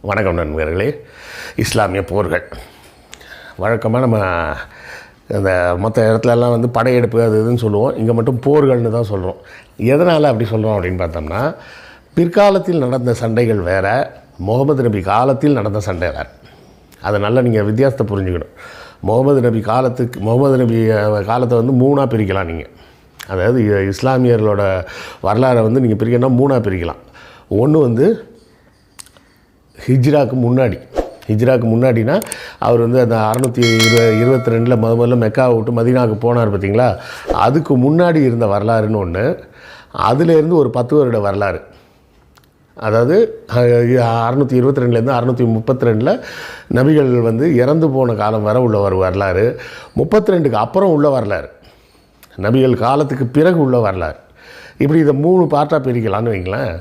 வணக்கம் நண்பர்களே. இஸ்லாமிய போர்கள். வழக்கமாக நம்ம இந்த மற்ற இடத்துலலாம் வந்து படையெடுப்பு அது இதுன்னு சொல்லுவோம். இங்கே மட்டும் போர்கள்னு தான் சொல்கிறோம் எதனால் அப்படி சொல்கிறோம் அப்படின்னு பார்த்தோம்னா பிற்காலத்தில் நடந்த சண்டைகள் வேறு முகமது நபி காலத்தில் நடந்த சண்டை வேறு. அதை நல்லா நீங்கள் வித்தியாசத்தை புரிஞ்சுக்கணும். முகமது நபி காலத்துக்கு முகமது நபி காலத்தை வந்து மூணாக பிரிக்கலாம் நீங்கள் அதாவது இ- இஸ்லாமியர்களோட வரலாறை வந்து நீங்கள் பிரிக்கணும்னா மூணாக பிரிக்கலாம். ஒன்று வந்து ஹிஜ்ராக்கு முன்னாடி. ஹிஜ்ராக்கு முன்னாடினா அவர் வந்து அந்த அறநூற்றி இரு இருபத்தி ரெண்டில் முத முதல்ல மெக்காவை விட்டு மதீனாவுக்கு போனார் பார்த்தீங்களா அதுக்கு முன்னாடி இருந்த வரலாறுன்னு ஒன்று அதுலேருந்து ஒரு பத்து வருட வரலாறு. அதாவது அறநூற்றி இருபத்தி ரெண்டுலேருந்து அறநூற்றி முப்பத்தி ரெண்டில் நபிகள் வந்து இறந்து போன காலம் வர உள்ள ஒரு வரலாறு. முப்பத்தி ரெண்டுக்கு அப்புறம் உள்ள வரலாறு. நபிகள் காலத்துக்கு பிறகு உள்ள வரலாறு. இப்படி இதை மூணு பார்ட்டாக பிரிக்கலான்னு வைங்களேன்.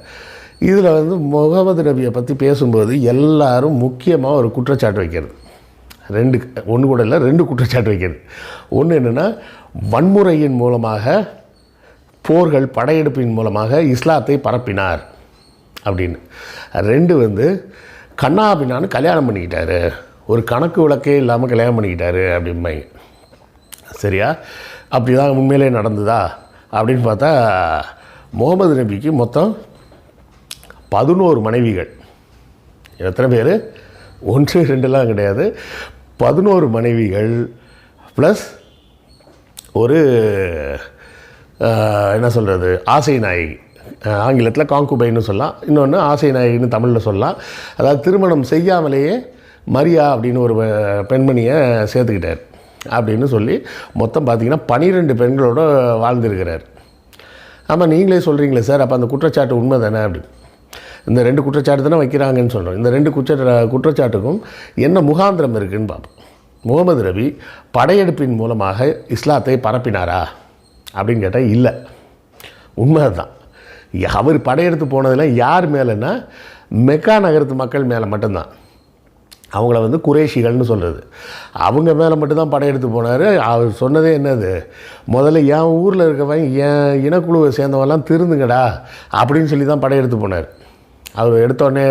இதில் வந்து முகமது நபியை பற்றி பேசும்போது எல்லாரும் முக்கியமாக ஒரு குற்றச்சாட்டு வைக்கிறது. ரெண்டு ஒன்று கூட இல்லை ரெண்டு குற்றச்சாட்டு வைக்கிறது. ஒன்று என்னென்னா வன்முறையின் மூலமாக போர்கள் படையெடுப்பின் மூலமாக இஸ்லாத்தை பரப்பினார் அப்படின்னு. ரெண்டு வந்து கண்ணாபின்னான்னு கல்யாணம் பண்ணிக்கிட்டாரு. ஒரு கணக்கு விளக்கே இல்லாமல் கல்யாணம் பண்ணிக்கிட்டாரு அப்படிம்பாங்க சரியா? அப்படி தான் உண்மையிலே நடந்ததா? அப்படின்னு பார்த்தா முகமது நபிக்கு மொத்தம் பதினோரு மனைவிகள். எத்தனை பேர்? ஒன்று ரெண்டுலாம் கிடையாது. பதினோரு மனைவிகள் ப்ளஸ் ஒரு என்ன சொல்கிறது ஆசை நாயகி. ஆங்கிலத்தில் காங்குபைன்னு சொல்லலாம். இன்னொன்று ஆசை நாயகின்னு தமிழில் சொல்லலாம். அதாவது திருமணம் செய்யாமலேயே மரியா அப்படின்னு ஒரு பெண்மணியை சேர்த்துக்கிட்டார் அப்படின்னு சொல்லி மொத்தம் பார்த்திங்கன்னா பனிரெண்டு பெண்களோட வாழ்ந்திருக்கிறார். ஆமாம் நீங்களே சொல்கிறீங்களே சார். அப்போ அந்த குற்றச்சாட்டு உண்மை தானே அப்படின்னு. இந்த ரெண்டு குற்றச்சாட்டு தானே வைக்கிறாங்கன்னு சொல்கிறோம் இந்த ரெண்டு குற்ற குற்றச்சாட்டுக்கும் என்ன முகாந்திரம் இருக்குன்னு பார்ப்போம். முகமது ரவி படையெடுப்பின் மூலமாக இஸ்லாத்தை பரப்பினாரா? அப்படின்னு கேட்டால் இல்லை. உண்மை தான் அவர் படையெடுத்து போனதில் யார் மேலேன்னா மெக்கா நகரத்து மக்கள் மேலே மட்டும்தான். அவங்கள வந்து குறைஷிகள்னு சொல்கிறது அவங்க மேலே மட்டும்தான் படையெடுத்து போனார். அவர் சொன்னதே என்னது? முதல்ல என் ஊரில் இருக்கவன் என் இனக்குழுவை சேர்ந்தவெல்லாம் திருந்துங்கடா அப்படின்னு சொல்லி தான் படையெடுத்து போனார். அவர் எடுத்தோடனே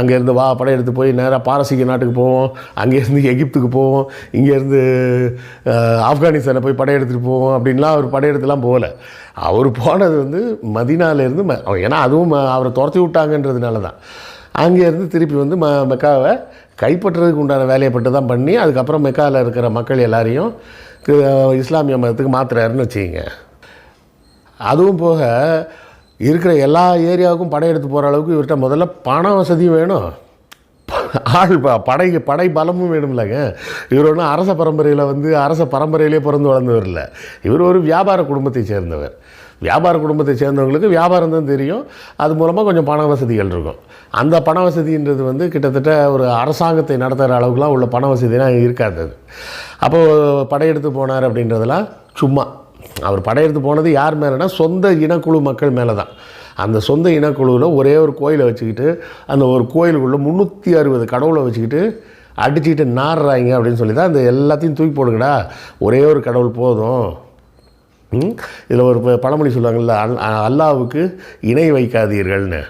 அங்கேருந்து வா படையெடுத்து போய் நேராக பாரசீக நாட்டுக்கு போவோம். அங்கேருந்து எகிப்துக்கு போவோம். இங்கேருந்து ஆப்கானிஸ்தானை போய் படையெடுத்துட்டு போவோம் அப்படின்லாம் அவர் படையெடுத்துலாம் போகல. அவர் போனது வந்து மதினாலேருந்து ம ஏன்னா அதுவும் அவரை துரத்தி விட்டாங்கன்றதுனால தான். அங்கேருந்து திருப்பி வந்து ம மெக்காவை கைப்பற்றுறதுக்கு உண்டான வேலையை பட்டு தான் பண்ணி அதுக்கப்புறம் மெக்காவில் இருக்கிற மக்கள் எல்லாரையும் இஸ்லாமிய மதத்துக்கு மாத்துறாருன்னு வச்சுக்கிங்க. அதுவும் போக இருக்கிற எல்லா ஏரியாவுக்கும் படையெடுத்து போகிற அளவுக்கு இவர்கிட்ட முதல்ல பண வசதியும் வேணும். ஆள் படை படை பலமும் வேணும்லங்க. இவர் ஒன்றும் அரச பரம்பரையில் வந்து அரச பரம்பரையிலே பிறந்து வளர்ந்தவர் இல்லை. இவர் ஒரு வியாபார குடும்பத்தை சேர்ந்தவர். வியாபார குடும்பத்தை சேர்ந்தவங்களுக்கு வியாபாரம் தான் தெரியும். அது மூலமாக கொஞ்சம் பண வசதிகள் இருக்கும். அந்த பண வசதின்றது வந்து கிட்டத்தட்ட ஒரு அரசாங்கத்தை நடத்துகிற அளவுக்குலாம் உள்ள பண வசதிலாம் இருக்காது அப்போது படையெடுத்து போனார் அப்படின்றதெல்லாம் சும்மா. அவர் படையெடுத்து போனது யார் மேலேனா சொந்த இனக்குழு மக்கள் மேலே தான் அந்த சொந்த இனக்குழுவில் ஒரே ஒரு கோயிலை வச்சுக்கிட்டு அந்த ஒரு கோயிலுக்குள்ளே முந்நூற்றி அறுபது கடவுளை வச்சுக்கிட்டு அடிச்சுக்கிட்டு நாடுறாங்க அப்படின்னு சொல்லி தான் அந்த எல்லாத்தையும் தூக்கி போடுங்கடா. ஒரே ஒரு கடவுள் போதும். இதில் ஒரு ப- பழமொழி சொல்லுவாங்கல்ல அல் அல்லாவுக்கு இணை வைக்காதீர்கள்னு.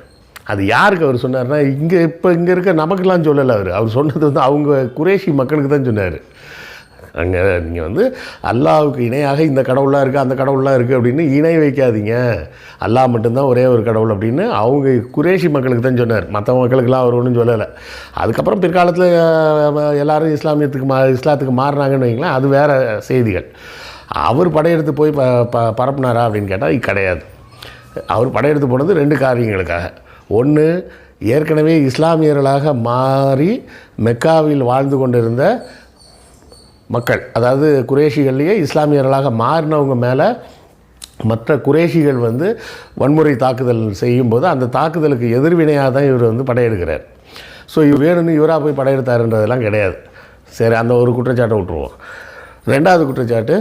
அது யாருக்கு அவர் சொன்னார்னா இங்கே இப்போ இங்கே இருக்க நமக்கெல்லாம் சொல்லலை அவர். அவர் சொன்னது வந்து அவங்க குரேஷி மக்களுக்கு தான் சொன்னார். அங்கே நீங்கள் வந்து அல்லாவுக்கு இணையாக இந்த கடவுளாக இருக்குது அந்த கடவுளாக இருக்குது அப்படின்னு இணை வைக்காதீங்க. அல்லாஹ் மட்டும்தான் ஒரே ஒரு கடவுள் அப்படின்னு அவங்க குரேஷி மக்களுக்கு தான் சொன்னார். மற்ற மக்களுக்கெல்லாம் அவர் ஒன்றும் சொல்லலை. அதுக்கப்புறம் பிற்காலத்தில் எல்லோரும் எல்லாரும் இஸ்லாமியத்துக்கு மா இஸ்லாத்துக்கு மாறினாங்கன்னு வைங்களேன் அது வேறு செய்திகள். அவர் படையெடுத்து போய் ப ப பரப்புனாரா அப்படின்னு கேட்டால் கிடையாது. அவர் படையெடுத்து போனது ரெண்டு காரியங்களுக்காக. ஒன்று ஏற்கனவே இஸ்லாமியர்களாக மாறி மெக்காவில் வாழ்ந்து கொண்டிருந்த மக்கள் அதாவது குரேஷிகள்லேயே இஸ்லாமியர்களாக மாறினவங்க மேலே மற்ற குரேஷிகள் வந்து வன்முறை தாக்குதல் செய்யும்போது அந்த தாக்குதலுக்கு எதிர்வினையாக தான் இவர் வந்து படையெடுக்கிறார். ஸோ இவர் வேணும்னு இவராக போய் படையெடுத்தாருன்றதெல்லாம் கிடையாது. சரி அந்த ஒரு குற்றச்சாட்டை விட்டுருவோம். ரெண்டாவது குற்றச்சாட்டு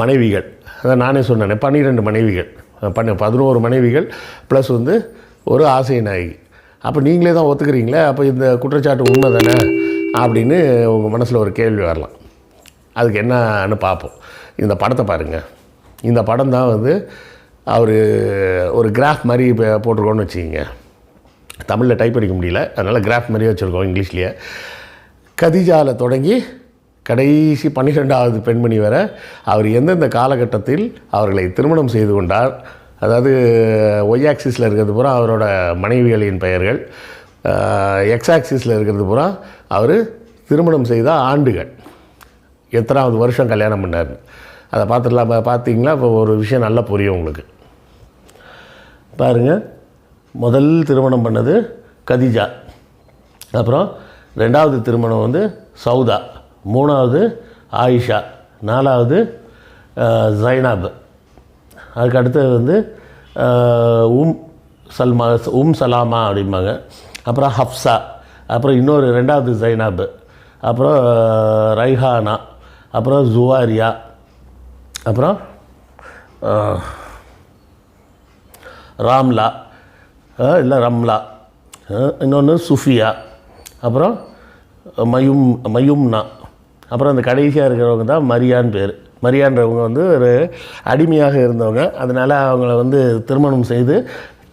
மனைவிகள். அதான் நானே சொன்னேனே பன்னிரெண்டு மனைவிகள். பண்ண பதினோரு மனைவிகள் ப்ளஸ் வந்து ஒரு ஆசை நாயகி. அப்போ நீங்களே தான் ஒத்துக்கிறீங்களே? அப்போ இந்த குற்றச்சாட்டு உண்மை தானே அப்படின்னு உங்கள் மனசில் ஒரு கேள்வி வரலாம். அதுக்கு என்னன்னு பார்ப்போம். இந்த படத்தை பாருங்கள் இந்த படம் தான் வந்து அவர் ஒரு கிராஃப் மாதிரி இப்போ போட்டிருக்கோன்னு வச்சுக்கிங்க. தமிழில் டைப் அடிக்க முடியல. அதனால் கிராஃப் மாதிரி வச்சுருக்கோம் இங்கிலீஷ்லேயே. கதிஜாவில் தொடங்கி கடைசி பன்னிரெண்டாவது பெண்மணி வரை அவர் எந்தெந்த காலகட்டத்தில் அவர்களை திருமணம் செய்து கொண்டார். அதாவது ஒய் ஆக்சிஸில் இருக்கிறது பூரா அவரோட மனைவிகளின் பெயர்கள். எக்ஸாக்சிஸில் இருக்கிறது பூரா அவர் திருமணம் செய்த ஆண்டுகள். எத்தனாவது வருஷம் கல்யாணம் பண்ணார். அதை பார்த்துடலாம் பார்த்தீங்களா இப்போ ஒரு விஷயம் நல்லா புரியும் உங்களுக்கு. பாருங்கள் முதல் திருமணம் பண்ணது கதிஜா. அப்புறம் ரெண்டாவது திருமணம் வந்து சௌதா. மூணாவது ஆயிஷா. நாலாவது ஜைனாப். அதுக்கு அடுத்தது வந்து உம் சல்மா உம் சலாமா அப்படிம்பாங்க. அப்புறம் ஹப்ஸா அப்புறம் இன்னொரு ரெண்டாவது ஜைனாபு அப்புறம் ரைஹானா அப்புறம் ஜுவாரியா அப்புறம் ராம்லா இல்லை ரம்லா இன்னொன்று சுஃபியா அப்புறம் மயும் மயும்னா அப்புறம் அந்த கடைசியாக இருக்கிறவங்க தான் மரியான் பேர். மரியான்றவங்க வந்து ஒரு அடிமையாக இருந்தவங்க. அதனால் அவங்கள வந்து திருமணம் செய்து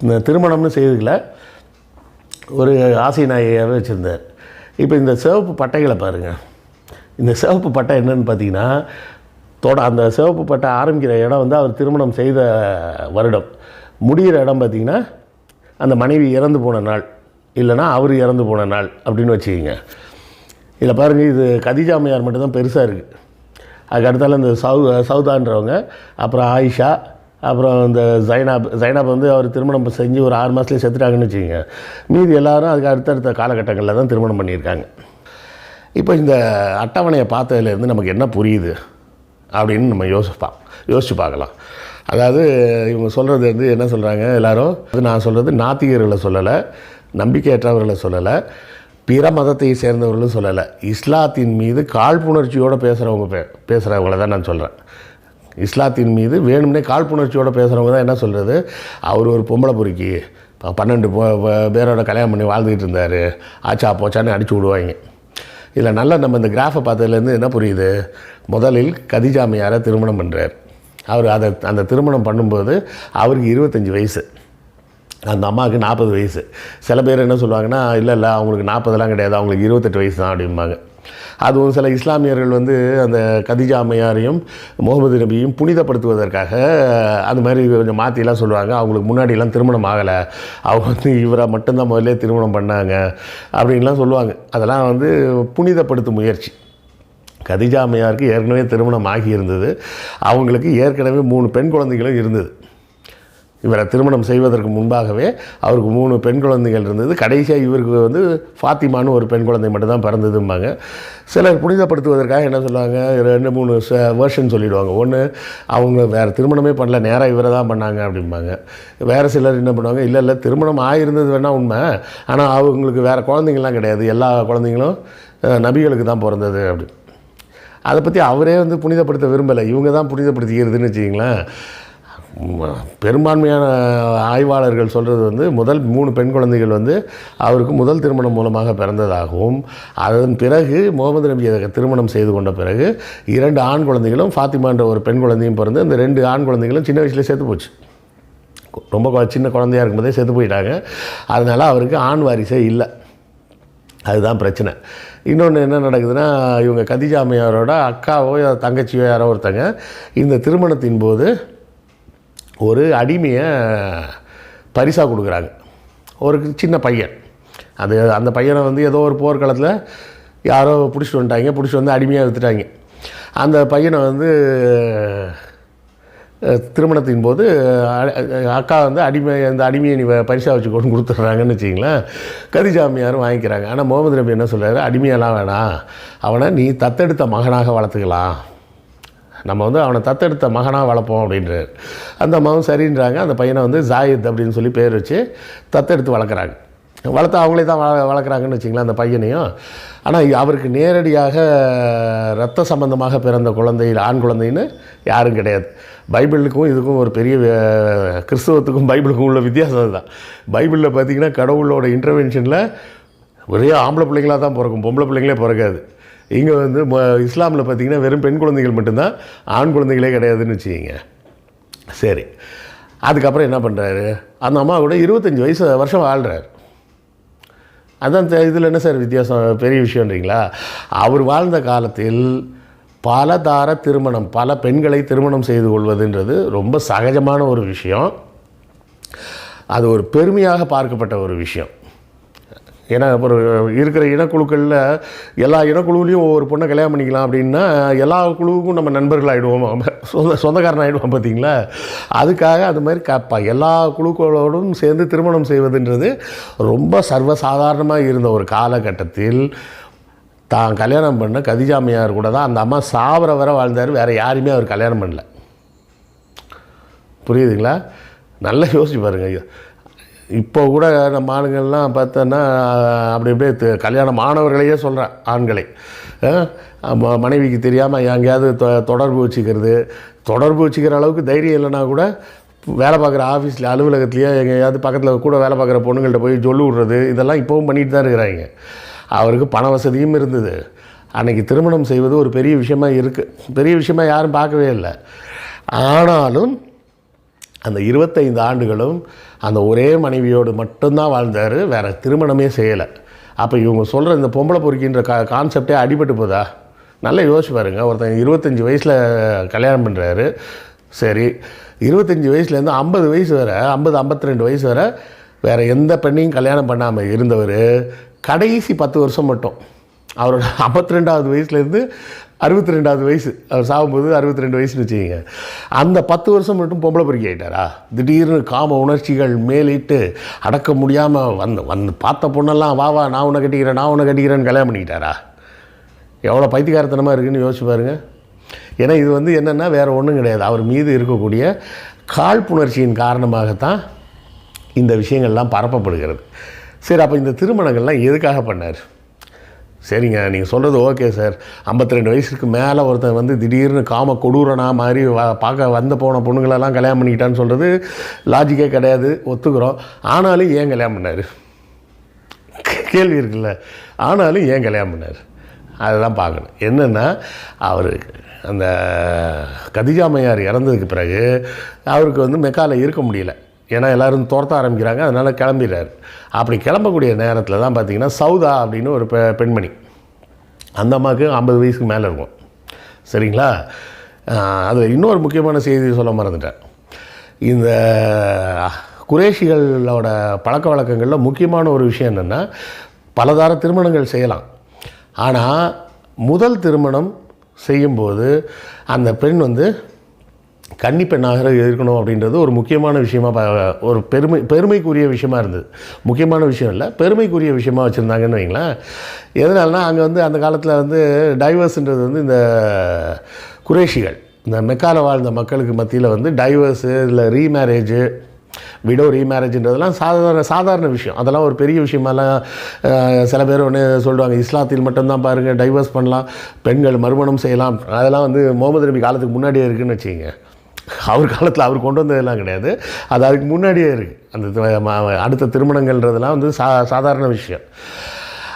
இந்த திருமணம்னு செய்துக்கல ஒரு ஆசை நாயகியாகவே வச்சுருந்தார். இப்போ இந்த சிவப்பு பட்டைகளை பாருங்கள் இந்த சிவப்பு பட்டை என்னென்னு பார்த்தீங்கன்னா தொட அந்த சிவப்பு பட்டை ஆரம்பிக்கிற இடம் வந்து அவர் திருமணம் செய்த வருடம். முடிகிற இடம் பார்த்திங்கன்னா அந்த மனைவி இறந்து போன நாள். இல்லைன்னா அவர் இறந்து போன நாள் அப்படின்னு வச்சுக்கிங்க. இதில் பாருங்கள் இது கதிஜாமையார் மட்டும்தான் பெருசாக இருக்குது அதுக்கு அடுத்தால இந்த சௌ சவுதான்றவங்க அப்புறம் ஆயிஷா அப்புறம் இந்த ஜைனாப் ஜைனாப் வந்து அவர் திருமணம் செஞ்சு ஒரு ஆறு மாதத்துலேயே செத்துட்டாங்கன்னு வச்சுக்கோங்க. மீதி எல்லாரும் அதுக்கு அடுத்தடுத்த காலகட்டங்களில் தான் திருமணம் பண்ணியிருக்காங்க. இப்போ இந்த அட்டவணையை பார்த்ததுலேருந்து நமக்கு என்ன புரியுது அப்படின்னு நம்ம யோசிப்பா யோசிச்சு பார்க்கலாம். அதாவது இவங்க சொல்கிறது வந்து என்ன சொல்கிறாங்க எல்லாரும்? அது நான் சொல்கிறது நாத்திகர்களை சொல்லலை நம்பிக்கையற்றவர்களை சொல்லலை பிற மதத்தை சேர்ந்தவர்களும் சொல்லலை. இஸ்லாத்தின் மீது காழ்ப்புணர்ச்சியோடு பேசுகிறவங்க பே பேசுகிறவங்கள தான் நான் சொல்கிறேன் இஸ்லாத்தின் மீது வேணும்னே காழ்ப்புணர்ச்சியோடு பேசுகிறவங்க தான் என்ன சொல்கிறது அவர் ஒரு பொம்பளை பொறுக்கி பன்னெண்டு பேரோட கல்யாணம் பண்ணி வாழ்ந்துக்கிட்டு இருந்தார். ஆச்சா போச்சான்னு அடிச்சு விடுவாங்க. இதில் நல்லா நம்ம இந்த கிராஃபை பார்த்ததுலேருந்து என்ன புரியுது? முதலில் கதிஜாமையாரை திருமணம் பண்ணுறார் அவர் அதை அந்த திருமணம் பண்ணும்போது அவருக்கு இருபத்தஞ்சி வயசு. அந்த அம்மாவுக்கு நாற்பது வயசு. சில பேர் என்ன சொல்லுவாங்கன்னா இல்லை இல்லை அவங்களுக்கு நாற்பதெல்லாம் கிடையாது அவங்களுக்கு இருபத்தெட்டு வயசு தான் அப்படிம்பாங்க. அதுவும் சில இஸ்லாமியர்கள் வந்து அந்த கதிஜா அம்மையாரையும் முகமது நபியும் புனிதப்படுத்துவதற்காக அந்த மாதிரி கொஞ்சம் மாற்றிலாம் சொல்லுவாங்க. அவங்களுக்கு முன்னாடிலாம் திருமணம் ஆகலை. அவங்க வந்து இவராக மட்டும்தான் முதல்ல திருமணம் பண்ணாங்க அப்படின்லாம் சொல்லுவாங்க. அதெல்லாம் வந்து புனிதப்படுத்தும் முயற்சி. கதிஜா அம்மையாருக்கு ஏற்கனவே திருமணம் ஆகி இருந்தது அவங்களுக்கு ஏற்கனவே மூணு பெண் குழந்தைகளும் இருந்தது. இவரை திருமணம் செய்வதற்கு முன்பாகவே அவருக்கு மூணு பெண் குழந்தைகள் இருந்தது. கடைசியாக இவருக்கு வந்து ஃபாத்திமான்னு ஒரு பெண் குழந்தை மட்டும்தான் பிறந்ததும்பாங்க. சிலர் புனிதப்படுத்துவதற்காக என்ன சொல்லுவாங்க? ரெண்டு மூணு வேர்ஷன் சொல்லிடுவாங்க. ஒன்று அவங்க வேறு திருமணமே பண்ணல நேராக இவரை தான் பண்ணாங்க அப்படிம்பாங்க. வேறு சிலர் என்ன பண்ணுவாங்க? இல்லை இல்லை திருமணம் ஆகிருந்தது வேணால் உண்மை. ஆனால் அவங்களுக்கு வேறு குழந்தைங்கள்லாம் கிடையாது. எல்லா குழந்தைங்களும் நபிகளுக்கு தான் பிறந்தது அப்படி. அதை பற்றி அவரே வந்து புனிதப்படுத்த விரும்பலை. இவங்க தான் புனிதப்படுத்திக்கிறதுன்னு வச்சிங்களேன் பெரும்பான்மையான ஆய்வாளர்கள் சொல்கிறது வந்து முதல் மூணு பெண் குழந்தைகள் வந்து அவருக்கு முதல் திருமணம் மூலமாக பிறந்ததாகவும் அதன் பிறகு முகமது நபி திருமணம் செய்து கொண்ட பிறகு இரண்டு ஆண் குழந்தைகளும் ஃபாத்திமான்ற ஒரு பெண் குழந்தையும் பிறந்து இந்த ரெண்டு ஆண் குழந்தைகளும் சின்ன வயசில் சேர்த்து போச்சு. ரொம்ப சின்ன குழந்தையா இருக்கும்போதே செத்து போயிட்டாங்க. அதனால் அவருக்கு ஆண் வாரிசே இல்லை. அதுதான் பிரச்சனை. இன்னொன்று என்ன நடக்குதுன்னா இவங்க கதிஜாமையாரோட அக்காவோ தங்கச்சியோ யாரோ ஒருத்தங்க இந்த திருமணத்தின் போது ஒரு அடிமையை பரிசாக கொடுக்குறாங்க. ஒரு சின்ன பையன். அது அந்த பையனை வந்து ஏதோ ஒரு போர்க்களத்தில் யாரோ பிடிச்சிட்டு வந்துட்டாங்க பிடிச்சிட்டு வந்து அடிமையாக விற்றுட்டாங்க அந்த பையனை வந்து திருமணத்தின் போது அக்கா வந்து அடிமை அந்த அடிமையை நீ பரிசாக வச்சு கொண்டு கொடுத்துட்றாங்கன்னு வச்சிங்களேன் கதிஜாமியாரும் வாங்கிக்கிறாங்க. ஆனால் முகமது நபி என்ன சொல்கிறாரு அடிமையெல்லாம் வேணாம். அவனை நீ தத்தெடுத்த மகனாக வளர்த்துக்கலாம். நம்ம வந்து அவனை தத்தெடுத்த மகனாக வளர்ப்போம் அப்படின்றார். அந்த மகன் சரின்றாங்க. அந்த பையனை வந்து ஜாயித் அப்படின்னு சொல்லி பேர் வச்சு தத்தெடுத்து வளர்க்குறாங்க. வளர்த்து அவங்களே தான் வள வளர்க்குறாங்கன்னு வச்சிங்களேன் அந்த பையனையும். ஆனால் அவருக்கு நேரடியாக ரத்த சம்பந்தமாக பிறந்த குழந்தை ஆண் குழந்தைன்னு யாரும் கிடையாது. பைபிளுக்கும் இதுக்கும் ஒரு பெரிய கிறிஸ்துவத்துக்கும் பைபிளுக்கும் உள்ள வித்தியாசம் தான் பைபிளில் பார்த்திங்கன்னா கடவுளோட இன்டர்வென்ஷனில் ஒரே ஆம்பளை பிள்ளைங்களாக தான் பிறக்கும் பொம்பளை பிள்ளைங்களே பிறக்காது. இங்கே வந்து ம- இஸ்லாமில் பார்த்தீங்கன்னா வெறும் பெண் குழந்தைகள் மட்டும்தான் ஆண் குழந்தைகளே கிடையாதுன்னு வச்சுக்கிங்க. சரி. அதுக்கப்புறம் என்ன பண்ணுறாரு அந்த அம்மா கூட இருபத்தஞ்சி வயசு வருஷம் வாழ்கிறார் அதான் இதில் என்ன சார் வித்தியாசம்? பெரிய விஷயன்றீங்களா அவர் வாழ்ந்த காலத்தில் பல தார திருமணம் பல பெண்களை திருமணம் செய்து கொள்வதுன்றது ரொம்ப சகஜமான ஒரு விஷயம். அது ஒரு பெருமையாக பார்க்கப்பட்ட ஒரு விஷயம். ஏன்னா ஒரு இருக்கிற இனக்குழுக்களில் எல்லா இனக்குழுவிலையும் ஒவ்வொரு பொண்ணை கல்யாணம் பண்ணிக்கலாம் அப்படின்னா எல்லா குழுவுக்கும் நம்ம நண்பர்கள் ஆகிடுவோம் சொந்த சொந்தக்காரன் ஆகிடுவோம் பார்த்தீங்களா அதுக்காக அது மாதிரி கப்பா எல்லா குழுக்களோடும் சேர்ந்து திருமணம் செய்வதுன்றது ரொம்ப சர்வசாதாரணமாக இருந்த ஒரு காலகட்டத்தில் தான் கல்யாணம் பண்ண கதிஜாமையார் கூட தான் அந்த அம்மா சாவர வர வாழ்ந்தார். வேறு யாருமே அவர் கல்யாணம் பண்ணல. புரியுதுங்களா? நல்லா யோசிச்சு பாருங்க இப்போ கூட நம்ம ஆளுங்கள்லாம் பார்த்தோன்னா அப்படி அப்படியே கல்யாணம் மாணவர்களையே சொல்கிறேன் ஆண்களை. மனைவிக்கு தெரியாமல் எங்கேயாவது தொ- தொடர்பு வச்சுக்கிறது. தொடர்பு வச்சுக்கிற அளவுக்கு தைரியம் இல்லைன்னா கூட வேலை பார்க்குற ஆஃபீஸில் அலுவலகத்துலேயே எங்கேயாவது பக்கத்தில் கூட வேலை பார்க்குற பொண்ணுங்கள்ட்ட போய் சொல்லி விட்றது இதெல்லாம் இப்போவும் பண்ணிட்டு தான் இருக்கிறாங்க. அவருக்கு பண வசதியும் இருந்தது. அன்றைக்கி திருமணம் செய்வது ஒரு பெரிய விஷயமா இருக்குது பெரிய விஷயமா யாரும் பார்க்கவே இல்லை. ஆனாலும் அந்த இருபத்தைந்து ஆண்டுகளும் அந்த ஒரே மனைவியோடு மட்டும்தான் வாழ்ந்தார். வேறு திருமணமே செய்யலை. அப்போ இவங்க சொல்கிற இந்த பொம்பளை பொறுக்கின்ற கா கான்செப்டே அடிபட்டு போதா? நல்லா யோசிச்சு பாருங்கள் ஒருத்தன் இருபத்தஞ்சி வயசில் கல்யாணம் பண்ணுறாரு சரி இருபத்தஞ்சி வயசுலேருந்து ஐம்பது வயசு வரை ஐம்பது ஐம்பத்தி ரெண்டு வயசு வரை வேறு எந்த பெண்ணையும் கல்யாணம் பண்ணாமல் இருந்தவர் கடைசி பத்து வருஷம் மட்டும். அவரோட ஐம்பத்தி ரெண்டாவது வயசுலேருந்து அறுபத்தி ரெண்டாவது வயசு. அவர் சாகும்போது அறுபத்தி ரெண்டு வயசுன்னு வச்சுக்கிங்க. அந்த பத்து வருஷம் மட்டும் பொம்பளை பொறுக்கி ஆகிட்டாரா திடீர்னு காம உணர்ச்சிகள் மேலிட்டு அடக்க முடியாமல் வந்து வந்து பார்த்த பொண்ணெல்லாம் வா வா நான் உன்னை கட்டிக்கிறேன் நான் உன்னை கட்டிக்கிறேன்னு கல்யாணம் பண்ணிக்கிட்டாரா? எவ்வளோ பைத்தியக்காரத்தனமாக இருக்குன்னு யோசிச்சு பாருங்க. ஏன்னா இது வந்து என்னென்னா வேறு ஒன்றும் கிடையாது. அவர் மீது இருக்கக்கூடிய காழ்ப்புணர்ச்சியின் காரணமாகத்தான் இந்த விஷயங்கள்லாம் பரப்பப்படுகிறது. சரி அப்போ இந்த திருமணங்கள்லாம் எதுக்காக பண்ணார்? சரிங்க நீங்கள் சொல்கிறது ஓகே சார். 52 ரெண்டு வயசுக்கு மேலே ஒருத்தன் வந்து திடீர்னு காம கொடூரனா மாதிரி வ பார்க்க வந்த போன பொண்ணுங்களெல்லாம் கல்யாணம் பண்ணிக்கிட்டான்னு சொல்கிறது லாஜிக்கே கிடையாது ஒத்துக்கிறோம். ஆனாலும் ஏன் கல்யாணம் பண்ணார்? கேள்வி இருக்குல்ல. ஆனாலும் ஏன் கல்யாணம் பண்ணார்? அதுதான் பார்க்கணும். என்னென்னா அவர் அந்த கதிஜாமையார் இறந்ததுக்கு பிறகு அவருக்கு வந்து மெக்காவில் இருக்க முடியல. ஏன்னா எல்லோரும் துரத்த ஆரம்பிக்கிறாங்க அதனால் கிளம்பிடுறாரு. அப்படி கிளம்பக்கூடிய நேரத்தில் தான் பார்த்தீங்கன்னா சௌதா அப்படின்னு ஒரு பெ பெண்மணி. அந்த அம்மாவுக்கு ஐம்பது வயசுக்கு மேலே இருக்கும். சரிங்களா? அதில் இன்னொரு முக்கியமான செய்தி சொல்ல மறந்துட்டேன். இந்த குரேஷிகளோட பழக்க வழக்கங்களில் முக்கியமான ஒரு விஷயம் என்னென்னா பலதார திருமணங்கள் செய்யலாம். ஆனால் முதல் திருமணம் செய்யும்போது அந்த பெண் வந்து கன்னிப்பெண்ணாக இருக்கணும் அப்படின்றது ஒரு முக்கியமான விஷயமா ஒரு பெருமை பெருமைக்குரிய விஷயமா இருந்தது. முக்கியமான விஷயம் இல்லை பெருமைக்குரிய விஷயமா வச்சுருந்தாங்கன்னு வைங்களேன். எதனால்னா அங்கே வந்து அந்த காலத்தில் வந்து டைவர்ஸ்ன்றது வந்து இந்த குரேஷிகள் இந்த மெக்கால வாழ்ந்த மக்களுக்கு மத்தியில் வந்து டைவர்ஸு இல்லை ரீமேரேஜு விடோ ரீமேரேஜ்ன்றதெல்லாம் சாதாரண சாதாரண விஷயம். அதெல்லாம் ஒரு பெரிய விஷயமெல்லாம் சில பேர் ஒன்று சொல்லுவாங்க இஸ்லாத்தில் மட்டும்தான் பாருங்கள் டைவர்ஸ் பண்ணலாம் பெண்கள் மறுமணம் செய்யலாம். அதெல்லாம் வந்து முகமது நபி காலத்துக்கு முன்னாடியே இருக்குதுன்னு வச்சுக்கோங்க. அவர் காலத்தில் அவர் கொண்டு வந்ததெல்லாம் கிடையாது. அது அதுக்கு முன்னாடியே இருக்குது அந்த அடுத்த திருமணங்கள்ன்றதெல்லாம் வந்து சா சாதாரண விஷயம்.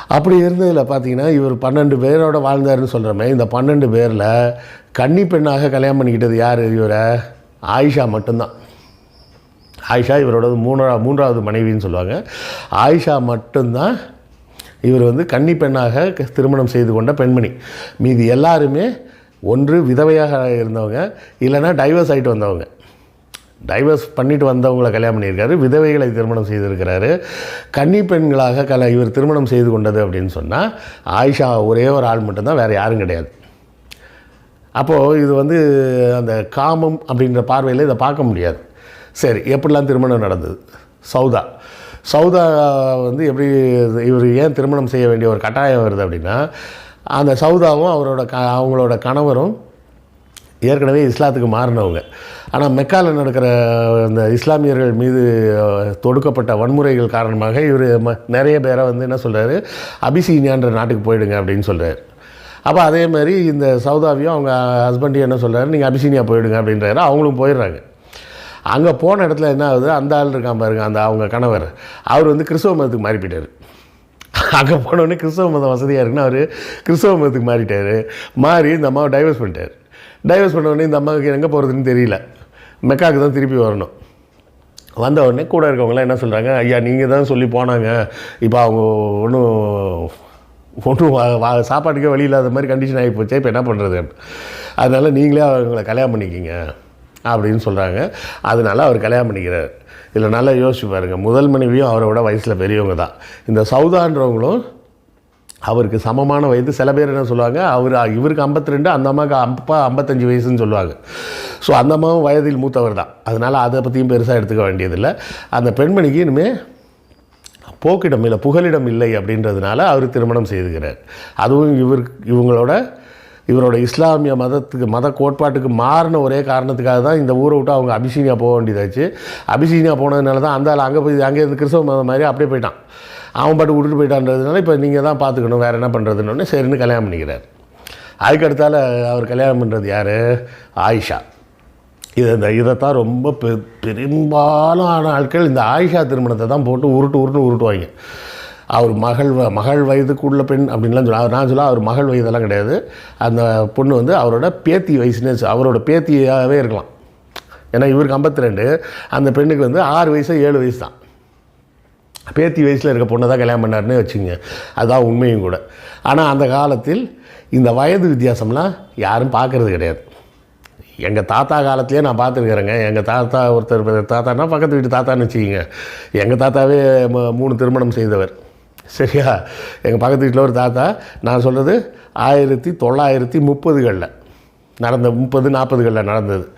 அப்படி இருந்ததில் பார்த்தீங்கன்னா இவர் பன்னெண்டு பேரோட வாழ்ந்தாருன்னு சொல்கிறோமே இந்த பன்னெண்டு பேரில் கன்னி பெண்ணாக கல்யாணம் பண்ணிக்கிட்டது யார்? இவரை ஆயிஷா மட்டும்தான். ஆயிஷா இவரோட மூணா மூன்றாவது மனைவின்னு சொல்லுவாங்க. ஆயிஷா மட்டும்தான் இவர் வந்து கன்னி பெண்ணாக க- திருமணம் செய்து கொண்ட பெண்மணி. மீதி எல்லாருமே ஒன்று விதவையாக இருந்தவங்க இல்லைன்னா டைவர்ஸ் ஆகிட்டு வந்தவங்க. டைவர்ஸ் பண்ணிட்டு வந்தவங்களை கல்யாணம் பண்ணியிருக்காரு விதவைகளை திருமணம் செய்திருக்கிறாரு. கன்னி பெண்களாக கல இவர் திருமணம் செய்து கொண்டது அப்படின்னு சொன்னால் ஆயிஷா ஒரே ஒரு ஆள் மட்டும்தான் வேறு யாரும் கிடையாது. அப்போது இது வந்து அந்த காமம் அப்படின்ற பார்வையில் இதை பார்க்க முடியாது. சரி எப்படிலாம் திருமணம் நடந்தது? சௌதா. சௌதா வந்து எப்படி இவர் ஏன் திருமணம் செய்ய வேண்டிய ஒரு கட்டாயம் வருது அப்படின்னா அந்த சௌதாவும் அவரோட க அவங்களோட கணவரும் ஏற்கனவே இஸ்லாத்துக்கு மாறினவங்க. ஆனால் மெக்காவில் நடக்கிற அந்த இஸ்லாமியர்கள் மீது தொடுக்கப்பட்ட வன்முறைகள் காரணமாக இவர் ம நிறைய பேரை வந்து என்ன சொல்கிறாரு அபிசீனியான்ற நாட்டுக்கு போயிடுங்க அப்படின்னு சொல்கிறார் அப்போ அதே மாதிரி இந்த சவுதாவியும் அவங்க ஹஸ்பண்டையும் என்ன சொல்கிறாரு நீங்கள் அபிசீனியா போயிடுங்க அப்படின்றாரு. அவங்களும் போயிடுறாங்க. அங்கே போன இடத்துல என்ன ஆகுது? அந்த ஆள் இருக்கான் பாருங்க அந்த அவங்க கணவர். அவர் வந்து கிறிஸ்தவ மதத்துக்கு மாறி போயிட்டார் அங்கே போனோடனே கிறிஸ்தவ மதம் வசதியாக இருக்குன்னு அவர் கிறிஸ்தவ மதத்துக்கு மாறிட்டார். மாறி இந்த அம்மாவை டைவர்ஸ் பண்ணிட்டார். டைவர்ஸ் பண்ண உடனே இந்த அம்மாவுக்கு எங்கே போகிறதுன்னு தெரியல. மெக்காவுக்கு தான் திருப்பி வரணும். வந்த உடனே கூட இருக்கவங்களாம் என்ன சொல்கிறாங்க ஐயா நீங்கள் தான் சொல்லி போனாங்க. இப்போ அவங்க ஒன்றும் ஒன்றும் சாப்பாட்டுக்கே வழி இல்லாத மாதிரி கண்டிஷன் ஆகி போச்சே இப்போ என்ன பண்ணுறது அதனால் நீங்களே அவங்களை கல்யாணம் பண்ணிக்கிங்க. அப்படின்னு சொல்கிறாங்க அதனால் அவர் கல்யாணம் பண்ணிக்கிறார். இதில் நல்லா யோசிச்சு பாருங்கள் முதல் மனைவியும் அவரை விட வயசில் பெரியவங்க தான். இந்த சவுதான்றவங்களும் அவருக்கு சமமான வயது. சில பேர் என்ன சொல்லுவாங்க? அவர் இவருக்கு 52 அந்த அம்மாவுக்கு அப்பா ஐம்பத்தஞ்சு வயசுன்னு சொல்லுவாங்க. ஸோ அந்த அம்மாவும் வயதில் மூத்தவர் தான். அதனால் அதை பற்றியும் பெருசாக எடுத்துக்க வேண்டியதில்லை. அந்த பெண்மணிக்கு இனிமேல் போக்கிடம் இல்லை புகலிடம் இல்லை அப்படின்றதுனால அவர் திருமணம் செய்துக்கிறார். அதுவும் இவர் இவங்களோட இவரோட இஸ்லாமிய மதத்துக்கு மத கோட்பாட்டுக்கு மாறின ஒரே காரணத்துக்காக தான் இந்த ஊரை விட்டு அவங்க அபிசீனியா போக வேண்டியதாச்சு. அபிசீனியா போனதுனால தான் அந்த ஆள் அங்கே போய் அங்கே இருந்து கிறிஸ்தவ மதம் மாதிரி அப்படியே போயிட்டான். அவன் பாட்டு விட்டுட்டு போயிட்டான்றதுனால இப்போ நீங்கள் தான் பார்த்துக்கணும் வேறு என்ன பண்ணுறதுன்னு சரின்னு கல்யாணம் பண்ணிக்கிறார். அதுக்கடுத்தால் அவர் கல்யாணம் பண்ணுறது யார்? ஆயிஷா. இதை இந்த இதைத்தான் ரொம்ப பெ பெரும்பாலான ஆட்கள் இந்த ஆயிஷா திருமணத்தை தான் போட்டு உருட்டு உருட்டு உருட்டுவாங்க. அவர் மகள் வ- மகள் வயதுக்குள்ள பெண் அப்படின்லாம் சொல்ல அவர் நான் சொல்ல அவர் மகள் வயதெல்லாம் கிடையாது. அந்த பொண்ணு வந்து அவரோட பேத்தி வயசுனே அவரோட பேத்தியாகவே இருக்கலாம். ஏன்னா இவருக்கு 52 அந்த பெண்ணுக்கு வந்து ஆறு வயசு ஏழு வயசு தான். பேத்தி வயசில் இருக்க பொண்ணை தான் கல்யாணம் பண்ணாருன்னு வச்சுங்க அதுதான் உண்மையும் கூட. ஆனால் அந்த காலத்தில் இந்த வயது வித்தியாசம்லாம் யாரும் பார்க்கறது கிடையாது. எங்கள் தாத்தா காலத்திலே நான் பார்த்துருக்குறேங்க. எங்கள் தாத்தா ஒருத்தர் தாத்தானா பக்கத்து வீட்டு தாத்தான்னு வச்சுக்கிங்க. எங்கள் தாத்தாவே மூணு திருமணம் செய்தவர். சரியா? எங்கள் பக்கத்து வீட்டில் ஒரு தாத்தா நான் சொல்கிறது ஆயிரத்தி தொள்ளாயிரத்தி முப்பதுகளில். நடந்த முப்பது நாற்பதுகளில் நடந்தது.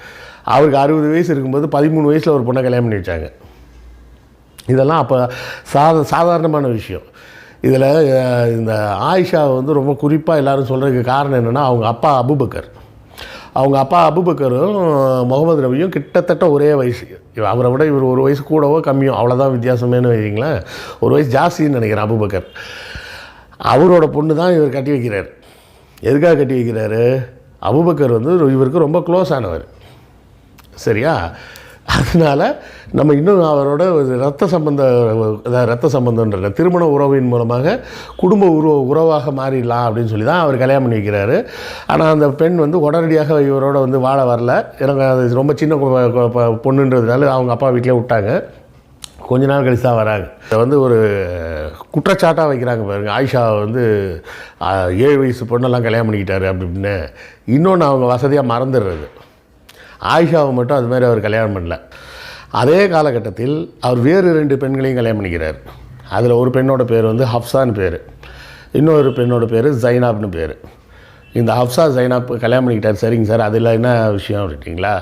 அவருக்கு அறுபது வயசு இருக்கும்போது பதிமூணு வயசில் ஒரு பொண்ணை கல்யாணம் பண்ணி வச்சாங்க. இதெல்லாம் அப்போ சாத சாதாரணமான விஷயம். இதில் இந்த ஆயிஷா வந்து ரொம்ப குறிப்பாக எல்லாரும் சொல்கிறதுக்கு காரணம் என்னென்னா அவங்க அப்பா அபுபக்கர். அவங்க அப்பா அபுபக்கரும் முகமது நபியும் கிட்டத்தட்ட ஒரே வயசு. இவர் அவரை விட இவர் ஒரு வயசு கூடவோ கம்மியோ அவ்வளோதான் வித்தியாசமேனு வைங்களேன். ஒரு வயசு ஜாஸ்தின்னு நினைக்கிறேன் அபுபக்கர். அவரோட பொண்ணு தான் இவர் கட்டி வைக்கிறார். எதுக்காக கட்டி வைக்கிறாரு? அபுபக்கர் வந்து இவருக்கு ரொம்ப க்ளோஸ் ஆனவர். சரியா? அதனால் நம்ம இன்னும் அவரோட ஒரு ரத்த சம்பந்த அதாவது ரத்த சம்பந்தன்ற திருமண உறவின் மூலமாக குடும்ப உறவு உறவாக மாறிடலாம் அப்படின்னு சொல்லி தான் அவர் கல்யாணம் பண்ணி வைக்கிறாரு. ஆனால் அந்த பெண் வந்து உடனடியாக இவரோட வந்து வாழ வரல. எனக்கு அது ரொம்ப சின்ன ப- பொண்ணுன்றதுனால அவங்க அப்பா வீட்டிலே விட்டாங்க. கொஞ்ச நாள் கழிச்சு தான் வராங்க. இதை வந்து ஒரு குற்றச்சாட்டாக வைக்கிறாங்க பாருங்க. ஆயிஷா வந்து ஏழு வயசு பொண்ணெல்லாம் கல்யாணம் பண்ணிக்கிட்டாரு அப்படின்னு. இன்னொன்று அவங்க வசதியாக மறந்துடுறது. ஆயிஷாவை மட்டும் அது மாதிரி அவர் கல்யாணம் பண்ணல. அதே காலகட்டத்தில் அவர் வேறு ரெண்டு பெண்களையும் கல்யாணம் பண்ணிக்கிறார். அதில் ஒரு பெண்ணோட பேர் வந்து ஹப்சான்னு பேர். இன்னொரு பெண்ணோட பேர் ஜைனாப்னு பேர். இந்த ஹப்சா ஜைனாப் கல்யாணம் பண்ணிக்கிட்டார். சரிங்க சார் அதில் என்ன விஷயம் அப்படின்ட்டிங்களா?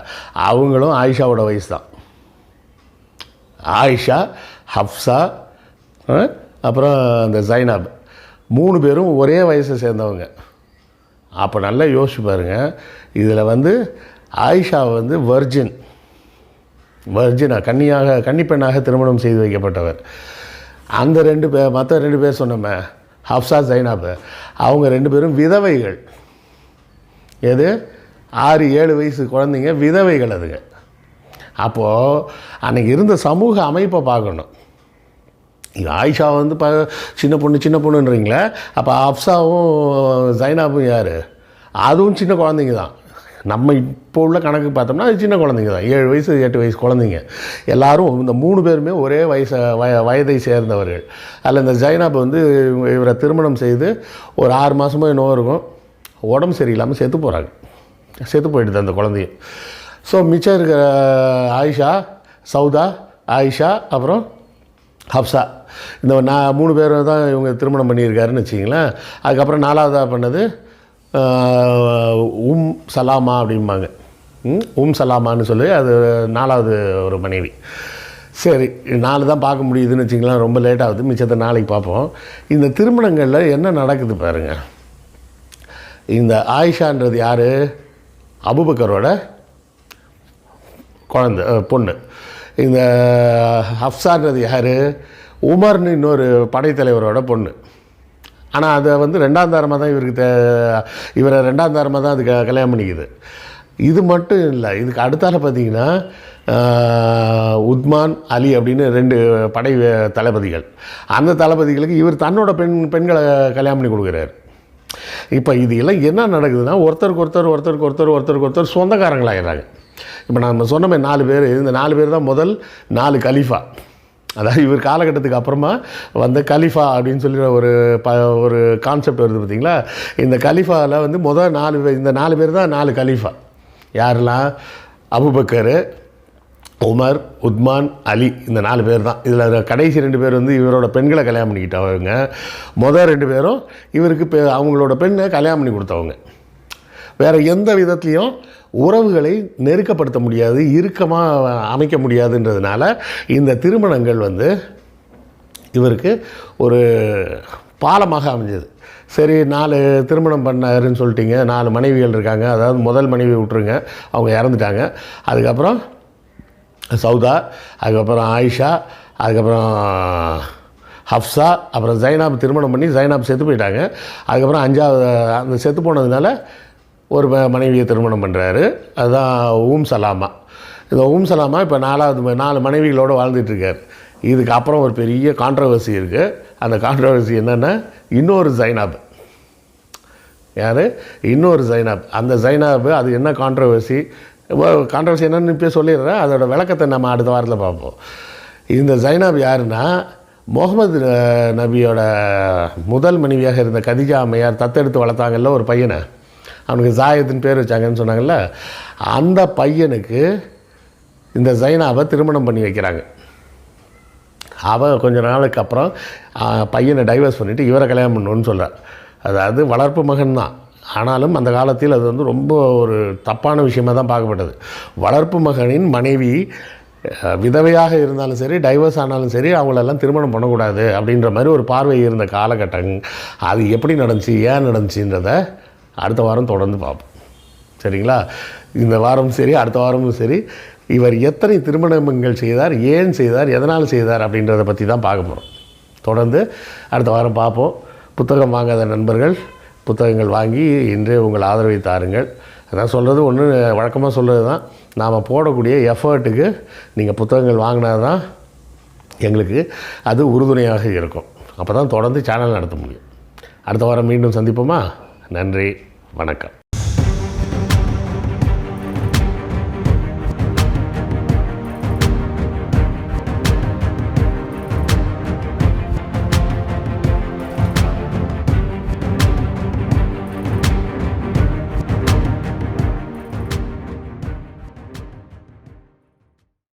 அவங்களும் ஆயிஷாவோட வயசு தான். ஆயிஷா ஹப்சா அப்புறம் அந்த ஜைனாப். மூணு பேரும் ஒரே வயசை சேர்ந்தவங்க. அப்போ நல்லா யோசிச்சு பாருங்க. இதில் வந்து ஆயிஷா வந்து வர்ஜின் வர்ஜினா கன்னியாக கன்னிப்பெண்ணாக திருமணம் செய்து வைக்கப்பட்டவர். அந்த ரெண்டு பேர் மற்ற ரெண்டு பேர் சொன்னோமே ஹப்சா ஜைனாப். அவங்க ரெண்டு பேரும் விதவைகள். எது? ஆறு ஏழு வயசு குழந்தைங்க விதவைகள் அதுங்க. அப்போது அன்றைக்கி இருந்த சமூக அமைப்பை பார்க்கணும். இது ஆயிஷா வந்து ப சின்ன பொண்ணு சின்ன பொண்ணுன்றீங்களே அப்போ அப்சாவும் ஜைனாபும் யார்? அதுவும் சின்ன குழந்தைங்க தான். நம்ம இப்போ உள்ள கணக்கு பார்த்தோம்னா அது சின்ன குழந்தைங்க தான். ஏழு வயசு எட்டு வயசு குழந்தைங்க. எல்லாரும் இந்த மூணு பேருமே ஒரே வயசை வய வயதை சேர்ந்தவர்கள். அதில் இந்த ஜைனாப் வந்து இவங்க- இவரை திருமணம் செய்து ஒரு ஆறு மாதமோ என்னவோ இருக்கும். உடம்பு சரியில்லாமல் செத்து போகிறாங்க செத்து போயிடுது அந்த குழந்தையும் ஸோ மிச்சம் இருக்கிற ஆயிஷா சௌதா ஆயிஷா அப்புறம் ஹப்சா. இந்த நான் மூணு பேரும் தான் இவங்க திருமணம் பண்ணியிருக்காருன்னு வச்சிங்களேன் அதுக்கப்புறம் நாலாவதாக பண்ணது உம் சலாமா அப்படிம்பாங்க. ம், உம் சலாமான்னு சொல்லி அது நாலாவது ஒரு மனைவி. சரி நாலு தான் பார்க்க முடியுதுன்னு வச்சிங்களேன் ரொம்ப லேட் ஆகுது மிச்சத்தை நாளைக்கு பார்ப்போம். இந்த திருமணங்களில் என்ன நடக்குது பாருங்கள் இந்த ஆயிஷான்றது யார்? அபுபக்கரோட குழந்த பொண்ணு. இந்த ஹப்சான்றது யார்? உமர்னு இன்னொரு படைத்தலைவரோட பொண்ணு. ஆனால் அதை வந்து ரெண்டாம் தாரமாக தான் இவருக்கு தே இவரை ரெண்டாம் தாரமாக தான் அது க- கல்யாணம் பண்ணிக்குது. இது மட்டும் இல்லை இதுக்கு அடுத்தால பார்த்தீங்கன்னா உத்மான் அலி அப்படின்னு ரெண்டு படை தளபதிகள். அந்த தளபதிகளுக்கு இவர் தன்னோட பெண் பெண்களை கல்யாணம் பண்ணி கொடுக்குறாரு. இப்போ இது எல்லாம் என்ன நடக்குதுன்னா ஒருத்தருக்கு ஒருத்தர் ஒருத்தருக்கு ஒருத்தர் ஒருத்தருக்கு ஒருத்தர் சொந்தக்காரங்களாகிறாங்க இப்போ நம்ம சொன்னமே நாலு பேர் இந்த நாலு பேர் தான் முதல் நாலு கலீஃபா. அதாவது இவர் காலகட்டத்துக்கு அப்புறமா வந்த கலிஃபா அப்படின்னு சொல்லி ஒரு ப ஒரு கான்செப்ட் வருது பார்த்தீங்களா? இந்த கலிஃபாவில் வந்து முதல் நாலு பேர் இந்த நாலு பேர் தான் நாலு கலீஃபா. யாரெல்லாம்? அபுபக்கர் உமர் உத்மான் அலி இந்த நாலு பேர் தான். இதில் கடைசி ரெண்டு பேர் வந்து இவரோட பெண்களை கல்யாணம் பண்ணிக்கிட்டவங்க. முதல் ரெண்டு பேரும் இவருக்கு பெ அவங்களோட பெண்ணை கல்யாணம் பண்ணி கொடுத்தவங்க. வேறு எந்த விதத்துலேயும் உறவுகளை நெருக்கப்படுத்த முடியாது இறுக்கமாக அமைக்க முடியாதுன்றதுனால இந்த திருமணங்கள் வந்து இவருக்கு ஒரு பாலமாக அமைஞ்சது. சரி நாலு திருமணம் பண்ணாருன்னு சொல்லிட்டீங்க நாலு மனைவிகள் இருக்காங்க அதாவது முதல் மனைவி விட்டுருங்க அவங்க இறந்துட்டாங்க. அதுக்கப்புறம் சௌதா அதுக்கப்புறம் ஆயிஷா அதுக்கப்புறம் ஹப்ஸா அப்புறம் ஜைனாப் திருமணம் பண்ணி ஜைனாப் செத்து போயிட்டாங்க. அதுக்கப்புறம் அஞ்சாவது அந்த செத்து போனதுனால ஒரு மனைவியை திருமணம் பண்ணுறாரு அதுதான் ஊம் சலாமா. இந்த ஊம் சலாமா இப்போ நாலாவது நாலு மனைவிகளோடு வாழ்ந்துட்டுருக்கார் இதுக்கு அப்புறம் ஒரு பெரிய கான்ட்ரவர்சி இருக்குது அந்த கான்ட்ரவர்சி என்னென்னா இன்னொரு ஜைனாப். யார்? இன்னொரு ஜைனாப். அந்த ஜைனாப் அது என்ன கான்ட்ரவர்சி கான்ட்ரவர்சி என்னென்னு இப்போ சொல்லிடுறேன். அதோட விளக்கத்தை நம்ம அடுத்த வாரத்தில் பார்ப்போம். இந்த ஜைனாப் யாருன்னா முகமது நபியோட முதல் மனைவியாக இருந்த கதிஜா அம்மையார் தத்தெடுத்து வளர்த்தாங்கல்ல ஒரு பையனை. அவனுக்கு ஜாயத்தின் பேர் வச்சாங்கன்னு சொன்னாங்கல்ல அந்த பையனுக்கு இந்த ஜைனாவை திருமணம் பண்ணி வைக்கிறாங்க. அவன் கொஞ்ச நாளுக்கு அப்புறம் பையனை டைவர்ஸ் பண்ணிவிட்டு இவரை கல்யாணம் பண்ணணும்னு சொல்கிறார் அதாவது வளர்ப்பு மகன் தான். ஆனாலும் அந்த காலத்தில் அது வந்து ரொம்ப ஒரு தப்பான விஷயமாக தான் பார்க்கப்பட்டது. வளர்ப்பு மகனின் மனைவி விதவையாக இருந்தாலும் சரி டைவர்ஸ் ஆனாலும் சரி அவங்களெல்லாம் திருமணம் பண்ணக்கூடாது அப்படின்ற மாதிரி ஒரு பார்வை இருந்த காலகட்டம். அது எப்படி நடந்துச்சு ஏன் நடந்துச்சுன்றத அடுத்த வாரம் தொடர்ந்து பார்ப்போம். சரிங்களா? இந்த வாரமும் சரி அடுத்த வாரமும் சரி. இவர் எத்தனை திருமணங்கள் செய்தார் ஏன் செய்தார் எதனால் செய்தார் அப்படின்றத பற்றி தான் பார்க்க போகிறோம் தொடர்ந்து அடுத்த வாரம் பார்ப்போம். புத்தகம் வாங்காத நண்பர்கள் புத்தகங்கள் வாங்கி இன்றே உங்கள் ஆதரவை தாருங்கள். அதான் சொல்கிறது ஒன்று வழக்கமாக சொல்கிறது தான். நாம் போடக்கூடிய எஃபர்ட்டுக்கு நீங்கள் புத்தகங்கள் வாங்கினா தான் எங்களுக்கு அது உறுதுணையாக இருக்கும். அப்போ தான் தொடர்ந்து சேனல் நடத்த முடியும். அடுத்த வாரம் மீண்டும் சந்திப்போமா? நன்றி வணக்கம்.